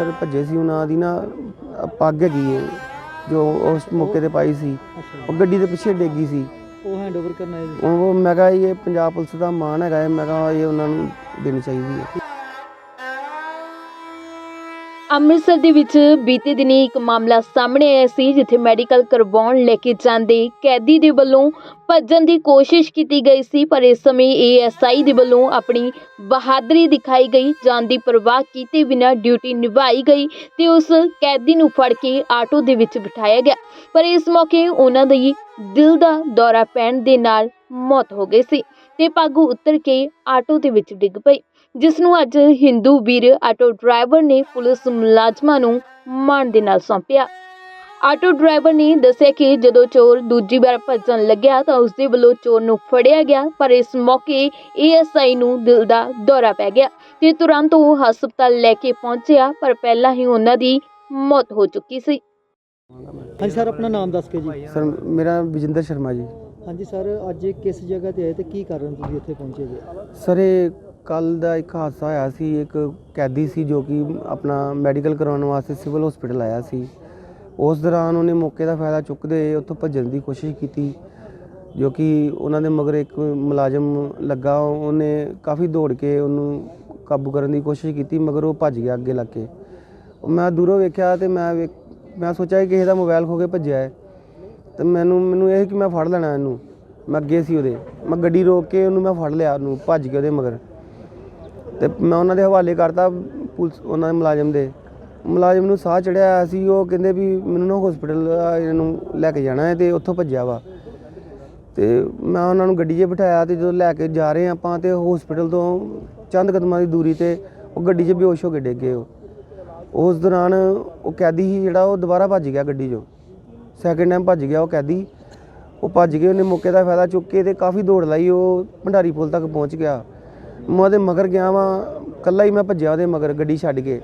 ਅਫਸਰ ਭੱਜੇ ਸੀ ਉਹਨਾਂ ਦੀ ਨਾ ਪੱਗ ਹੈਗੀ ਹੈ ਜੋ ਉਸ ਮੌਕੇ ਤੇ ਪਾਈ ਸੀ। ਉਹ ਗੱਡੀ ਦੇ ਪਿੱਛੇ ਡੇਗੀ ਸੀ। ਉਹ ਹੈਂਡਓਵਰ ਕਰਨਾ ਹੈ ਉਹ ਮੈਂ ਕਿਹਾ ਇਹ ਪੰਜਾਬ ਪੁਲਿਸ ਦਾ ਮਾਣ ਹੈਗਾ ਹੈ ਮੈਂ ਕਿਹਾ ਇਹ ਉਹਨਾਂ ਨੂੰ ਦੇਣੀ ਚਾਹੀਦੀ ਹੈ ਅੰਮ੍ਰਿਤਸਰ ਦੇ ਵਿੱਚ ਬੀਤੇ ਦਿਨੀ ਇੱਕ ਮਾਮਲਾ ਸਾਹਮਣੇ ਆਇਆ ਸੀ, ਜਿੱਥੇ ਮੈਡੀਕਲ ਕਰਵਾਉਣ ਲੈ ਕੇ ਜਾਂਦੇ ਕੈਦੀ ਦੇ ਵੱਲੋਂ ਭੱਜਣ ਦੀ ਕੋਸ਼ਿਸ਼ ਕੀਤੀ ਗਈ ਸੀ, ਪਰ ਇਸ ਸਮੇਂ ਏਐਸਆਈ ਦੇ ਵੱਲੋਂ ਆਪਣੀ ਬਹਾਦਰੀ ਦਿਖਾਈ ਗਈ, ਜਾਨ ਦੀ ਪਰਵਾਹ ਕੀਤੇ ਬਿਨਾਂ ਡਿਊਟੀ ਨਿਭਾਈ ਗਈ ਤੇ ਉਸ ਕੈਦੀ ਨੂੰ ਫੜ ਕੇ ਆਟੋ ਦੇ ਵਿੱਚ ਬਿਠਾਇਆ ਗਿਆ। ਪਰ ਇਸ ਮੌਕੇ ਉਹਨਾਂ ਦੀ ਦਿਲ ਦਾ ਦੌਰਾ ਪੈਣ ਦੇ ਨਾਲ ਮੌਤ ਹੋ ਗਈ ਸੀ। ਤੇ ਪੱਗ ਉਤਰ ਕੇ ਆਟੋ ਦੇ ਵਿੱਚ ਡਿੱਗ ਪਈ ਜਿਸ ਨੂੰ ਅੱਜ ਹਿੰਦੂ ਵੀਰ ਆਟੋ ਡਰਾਈਵਰ ਨੇ ਪੁਲਿਸ ਮੁਲਾਜ਼ਮਾਂ ਨੂੰ ਮਾਣ ਦੇ ਨਾਲ ਸੌਂਪਿਆ। ਆਟੋ ਡਰਾਈਵਰ ਨੇ ਦੱਸਿਆ ਕਿ ਜਦੋਂ ਚੋਰ ਦੂਜੀ ਵਾਰ ਭੱਜਣ ਲੱਗਿਆ ਤਾਂ ਉਸ ਦੇ ਵੱਲੋਂ ਚੋਰ ਨੂੰ ਫੜਿਆ ਗਿਆ ਪਰ ਇਸ ਮੌਕੇ ਏਐਸਆਈ ਨੂੰ ਦਿਲ ਦਾ ਦੌਰਾ ਪੈ ਗਿਆ ਤੇ ਤੁਰੰਤ ਉਹ ਹਸਪਤਾਲ ਲੈ ਕੇ ਪਹੁੰਚਿਆ ਪਰ ਪਹਿਲਾਂ ਹੀ ਉਹਨਾਂ ਦੀ ਮੌਤ ਹੋ ਚੁੱਕੀ ਸੀ। ਹਾਂਜੀ ਸਰ ਆਪਣਾ ਨਾਮ ਦੱਸ ਕੇ ਜੀ। ਸਰ ਮੇਰਾ ਵਿਜਿੰਦਰ ਸ਼ਰਮਾ ਜੀ। ਹਾਂਜੀ, ਸਰ, ਅੱਜ ਕਿਸ ਜਗ੍ਹਾ ਤੇ ਆਏ ਤੇ ਕੀ ਕਾਰਨ ਤੁਸੀਂ ਇੱਥੇ ਪਹੁੰਚੇ ਜੀ? ਸਰ, ਇਹ ਕੱਲ ਦਾ ਇੱਕ ਹਾਦਸਾ ਹੋਇਆ ਸੀ, ਇੱਕ ਕੈਦੀ ਸੀ ਜੋ ਕਿ ਆਪਣਾ ਮੈਡੀਕਲ ਕਰਾਉਣ ਵਾਸਤੇ ਸਿਵਲ ਹਸਪੀਟਲ ਆਇਆ ਸੀ। ਉਸ ਦੌਰਾਨ ਉਹਨੇ ਮੌਕੇ ਦਾ ਫਾਇਦਾ ਚੁੱਕਦੇ ਉੱਥੋਂ ਭੱਜਣ ਦੀ ਕੋਸ਼ਿਸ਼ ਕੀਤੀ, ਜੋ ਕਿ ਉਹਨਾਂ ਦੇ ਮਗਰ ਇੱਕ ਮੁਲਾਜ਼ਮ ਲੱਗਾ, ਉਹਨੇ ਕਾਫੀ ਦੌੜ ਕੇ ਉਹਨੂੰ ਕਾਬੂ ਕਰਨ ਦੀ ਕੋਸ਼ਿਸ਼ ਕੀਤੀ, ਮਗਰ ਉਹ ਭੱਜ ਗਿਆ ਅੱਗੇ ਲੱਗ ਕੇ। ਉਹ ਮੈਂ ਦੂਰੋਂ ਵੇਖਿਆ ਤੇ ਮੈਂ ਵੇਖ- ਮੈਂ ਸੋਚਿਆ ਕਿ ਕਿਸੇ ਦਾ ਮੋਬਾਈਲ ਖੋ ਕੇ ਭੱਜਿਆ ਹੈ। ਤੇ ਮੈਨੂੰ ਮੈਨੂੰ ਇਹ ਕਿ ਮੈਂ ਫੜ ਲੈਣਾ ਇਹਨੂੰ। ਮੈਂ ਅੱਗੇ ਸੀ ਉਹਦੇ। ਮੈਂ ਗੱਡੀ ਰੋਕ ਕੇ ਉਹਨੂੰ ਮੈਂ ਫੜ ਲਿਆ, ਉਹਨੂੰ ਭੱਜ ਕੇ ਉਹਦੇ ਮਗਰ। ਤੇ ਮੈਂ ਉਹਨਾਂ ਦੇ ਹਵਾਲੇ ਕਰਤਾ ਪੁਲਿਸ, ਉਹਨਾਂ ਦੇ ਮੁਲਾਜ਼ਮ ਦੇ। ਮੁਲਾਜ਼ਮ ਨੂੰ ਸਾਹ ਚੜਿਆ ਆਇਆ ਸੀ, ਉਹ ਕਹਿੰਦੇ ਵੀ ਮੈਨੂੰ ਨਾ ਹਸਪੀਟਲ ਇਹਨੂੰ ਲੈ ਕੇ ਜਾਣਾ ਹੈ ਤੇ ਉੱਥੋਂ ਭੱਜਿਆ ਵਾ। ਤੇ ਮੈਂ ਉਹਨਾਂ ਨੂੰ ਗੱਡੀ 'ਚ ਬਿਠਾਇਆ ਤੇ ਜਦੋਂ ਲੈ ਕੇ ਜਾ ਰਹੇ ਹਾਂ ਆਪਾਂ ਤੇ ਹਸਪੀਟਲ ਤੋਂ ਚੰਦ ਕਦਮਾਂ ਦੀ ਦੂਰੀ ਤੇ ਉਹ ਗੱਡੀ 'ਚ ਬੇਹੋਸ਼ ਹੋ ਕੇ ਡਿੱਗ ਗਏ ਉਹ। ਉਸ ਦੌਰਾਨ ਉਹ ਕੈਦੀ ਸੀ ਜਿਹੜਾ ਉਹ ਦੁਬਾਰਾ ਭੱਜ ਗਿਆ ਗੱਡੀ 'ਚੋਂ। ਸੈਕਿੰਡ ਟਾਈਮ ਭੱਜ ਗਿਆ ਉਹ ਕੈਦੀ। ਉਹ ਭੱਜ ਗਏ ਉਹਨੇ ਮੌਕੇ ਦਾ ਫਾਇਦਾ ਚੁੱਕ ਕੇ ਤੇ ਕਾਫੀ ਦੌੜ ਲਾਈ, ਉਹ ਭੰਡਾਰੀ ਪੁਲ ਤੱਕ ਪਹੁੰਚ ਗਿਆ। ਮੈਂ ਉਹਦੇ ਮਗਰ ਗਿਆ ਵਾਂ ਕੱਲਾ ਹੀ ਮੈਂ ਭੱਜਿਆ ਉਹਦੇ ਮਗਰ ਗੱਡੀ ਛੱਡ ਕੇ।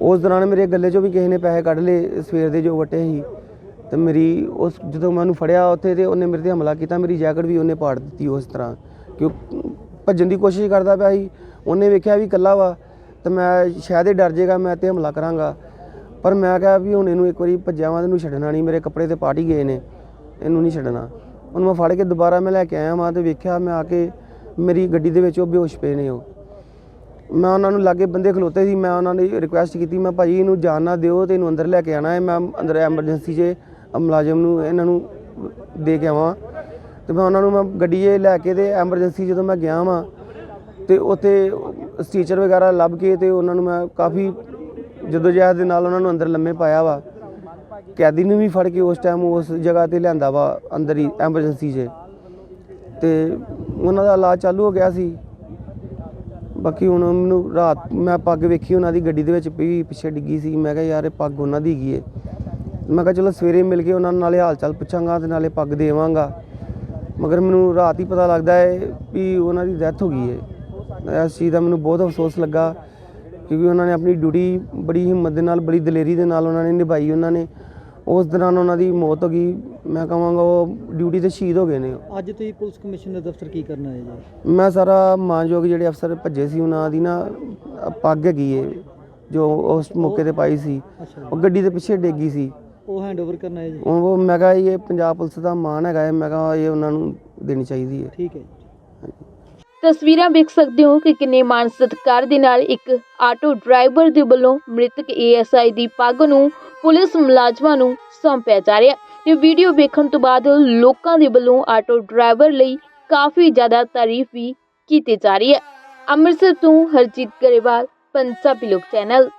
ਉਸ ਦੌਰਾਨ ਮੇਰੇ ਗੱਲੇ 'ਚੋਂ ਵੀ ਕਿਸੇ ਨੇ ਪੈਸੇ ਕੱਢ ਲਏ, ਸਵੇਰ ਦੇ ਜੋ ਵਟੇ ਸੀ। ਤੇ ਮੇਰੀ ਉਸ ਜਦੋਂ ਮੈਂ ਉਹਨੂੰ ਫੜਿਆ ਉੱਥੇ ਤੇ ਉਹਨੇ ਮੇਰੇ ਤੇ ਹਮਲਾ ਕੀਤਾ, ਮੇਰੀ ਜੈਕਟ ਵੀ ਉਹਨੇ ਪਾੜ ਦਿੱਤੀ ਉਸ ਤਰ੍ਹਾਂ। ਕਿਉਂ, ਭੱਜਣ ਦੀ ਕੋਸ਼ਿਸ਼ ਕਰਦਾ ਪਿਆ ਸੀ। ਉਹਨੇ ਵੇਖਿਆ ਵੀ ਇਕੱਲਾ ਵਾ, ਤੇ ਮੈਂ ਸ਼ਾਇਦ ਇਹ ਡਰ ਜੇਗਾ, ਮੈਂ ਤੇ ਹਮਲਾ ਕਰਾਂਗਾ। ਪਰ ਮੈਂ ਕਿਹਾ ਵੀ ਹੁਣ ਇਹਨੂੰ ਇੱਕ ਵਾਰੀ ਭੱਜਿਆ ਵਾਂ ਇਹਨੂੰ ਛੱਡਣਾ ਨਹੀਂ, ਮੇਰੇ ਕੱਪੜੇ ਤੇ ਪਾਟ ਹੀ ਗਏ ਨੇ, ਇਹਨੂੰ ਨਹੀਂ ਛੱਡਣਾ। ਉਹਨੂੰ ਮੈਂ ਫੜ ਕੇ ਦੁਬਾਰਾ ਮੈਂ ਲੈ ਕੇ ਆਇਆ ਵਾਂ ਤੇ ਵੇਖਿਆ ਮੈਂ ਆ ਕੇ ਮੇਰੀ ਗੱਡੀ ਦੇ ਵਿੱਚ ਉਹ ਬੇਹੋਸ਼ ਪਏ ਨੇ ਉਹ। ਮੈਂ ਉਹਨਾਂ ਨੂੰ ਲਾਗੇ ਬੰਦੇ ਖਲੋਤੇ ਸੀ, ਮੈਂ ਉਹਨਾਂ ਨੇ ਰਿਕੁਐਸਟ ਕੀਤੀ, ਮੈਂ ਭਾਜੀ ਇਹਨੂੰ ਜਾਨ ਨਾ ਦਿਓ ਤੇ ਇਹਨੂੰ ਅੰਦਰ ਲੈ ਕੇ ਆਣਾ ਹੈ, ਮੈਂ ਅੰਦਰ ਐਮਰਜੈਂਸੀ 'ਚ ਮੁਲਾਜ਼ਮ ਨੂੰ ਇਹਨਾਂ ਨੂੰ ਦੇ ਕੇ ਆਵਾਂ। ਤੇ ਮੈਂ ਉਹਨਾਂ ਨੂੰ ਮੈਂ ਗੱਡੀ 'ਚ ਲੈ ਕੇ ਤੇ ਐਮਰਜੈਂਸੀ ਜਦੋਂ ਮੈਂ ਗਿਆ ਵਾਂ ਤੇ ਉੱਥੇ ਸਟੀਚਰ ਵਗੈਰਾ ਲੱਭ ਕੇ ਤੇ ਉਹਨਾਂ ਨੂੰ ਮੈਂ ਕਾਫੀ ਜਦੋਂ ਜਹਿਦ ਦੇ ਨਾਲ ਉਹਨਾਂ ਨੂੰ ਅੰਦਰ ਲੰਮੇ ਪਾਇਆ ਵਾ, ਕੈਦੀ ਨੂੰ ਵੀ ਫੜ ਕੇ ਉਸ ਟਾਈਮ ਉਸ ਜਗ੍ਹਾ ਤੇ ਲਿਆਂਦਾ ਵਾ, ਅੰਦਰ ਹੀ ਐਮਰਜੈਂਸੀ 'ਚ। ਤੇ ਉਹਨਾਂ ਦਾ ਇਲਾਜ ਚਾਲੂ ਹੋ ਗਿਆ ਸੀ। ਬਾਕੀ ਹੁਣ ਮੈਨੂੰ ਰਾਤ, ਮੈਂ ਪੱਗ ਵੇਖੀ ਉਹਨਾਂ ਦੀ ਗੱਡੀ ਦੇ ਵਿੱਚ, ਵੀ ਪਿੱਛੇ ਡਿੱਗੀ ਸੀ। ਮੈਂ ਕਿਹਾ, ਯਾਰ, ਇਹ ਪੱਗ ਉਹਨਾਂ ਦੀ ਹੈਗੀ ਏ। ਮੈਂ ਕਿਹਾ, ਚਲੋ, ਸਵੇਰੇ ਮਿਲ ਕੇ ਉਹਨਾਂ ਨੂੰ ਨਾਲੇ ਹਾਲ ਚਾਲ ਪੁੱਛਾਂਗਾ ਤੇ ਨਾਲੇ ਪੱਗ ਦੇਵਾਂਗਾ। ਮਗਰ ਮੈਨੂੰ ਰਾਤ ਹੀ ਪਤਾ ਲੱਗਦਾ ਹੈ ਵੀ ਉਹਨਾਂ ਦੀ ਡੈਥ ਹੋ ਗਈ ਹੈ ਇਸ ਚੀਜ਼ ਦਾ ਮੈਨੂੰ ਬਹੁਤ ਅਫਸੋਸ ਲੱਗਾ। ਕਿਉਂਕਿ ਉਹਨਾਂ ਨੇ ਆਪਣੀ ਡਿਊਟੀ ਬੜੀ ਹਿੰਮਤ ਦੇ ਨਾਲ ਬੜੀ ਦਲੇਰੀ ਦੇ ਨਾਲ ਉਹਨਾਂ ਨੇ ਨਿਭਾਈ ਉਹਨਾਂ ਨੇ। ਉਸ ਦੌਰਾਨ ਉਹਨਾਂ ਦੀ ਮੌਤ ਹੋ ਗਈ। ਮੈਂ ਕਹਾਂਗਾ ਉਹ ਡਿਊਟੀ ਤੇ ਸ਼ਹੀਦ ਹੋ ਗਏ ਨੇ। ਅੱਜ ਤੁਸੀਂ ਪੁਲਿਸ ਕਮਿਸ਼ਨਰ ਦਫ਼ਤਰ ਕੀ ਕਰਨਾ ਹੈ ਜੀ? ਮੈਂ ਸਾਰਾ ਮਾਨਯੋਗ ਜਿਹੜੇ ਅਫਸਰ ਭੱਜੇ ਸੀ ਉਹਨਾਂ ਦੀ ਨਾ ਪੱਗ ਹੈਗੀ ਏ ਜੋ ਉਸ ਮੌਕੇ ਤੇ ਪਾਈ ਸੀ। ਉਹ ਗੱਡੀ ਦੇ ਪਿੱਛੇ ਡੇਗੀ ਸੀ। ਉਹ ਹੈਂਡਓਵਰ ਕਰਨਾ ਹੈ ਜੀ? ਉਹ ਮੈਂ ਕਿਹਾ ਇਹ ਪੰਜਾਬ ਪੁਲਿਸ ਦਾ ਮਾਣ ਹੈਗਾ ਮੈਂ ਕਿਹਾ ਇਹ ਉਹਨਾਂ ਨੂੰ ਦੇਣੀ ਚਾਹੀਦੀ ਹੈ ਠੀਕ ਹੈ ਤਸਵੀਰਾਂ ਵੇਖ ਸਕਦੇ ਹੋ ਕਿ ਕਿੰਨੇ ਮਾਣ ਸਤਿਕਾਰ ਦੇ ਨਾਲ ਇੱਕ ਆਟੋ ਡਰਾਈਵਰ ਦੇ ਵੱਲੋਂ ਮ੍ਰਿਤਕ ਏਐਸਆਈ ਦੀ ਪੱਗ ਨੂੰ ਪੁਲਿਸ ਮੁਲਾਜ਼ਮਾਂ ਨੂੰ ਸੌਂਪਿਆ ਜਾ ਰਿਹਾ ਤੇ ਵੀਡੀਓ ਵੇਖਣ ਤੋਂ ਬਾਅਦ ਲੋਕਾਂ ਦੇ ਵੱਲੋਂ ਆਟੋ ਡਰਾਈਵਰ ਲਈ ਕਾਫੀ ਜ਼ਿਆਦਾ ਤਾਰੀਫ ਵੀ ਕੀਤੀ ਜਾ ਰਹੀ ਹੈ। ਅੰਮ੍ਰਿਤਸਰ ਤੋਂ ਹਰਜੀਤ ਗਰੇਵਾਲ ਪੰਜਾਬੀ ਲੋਕ ਚੈਨਲ।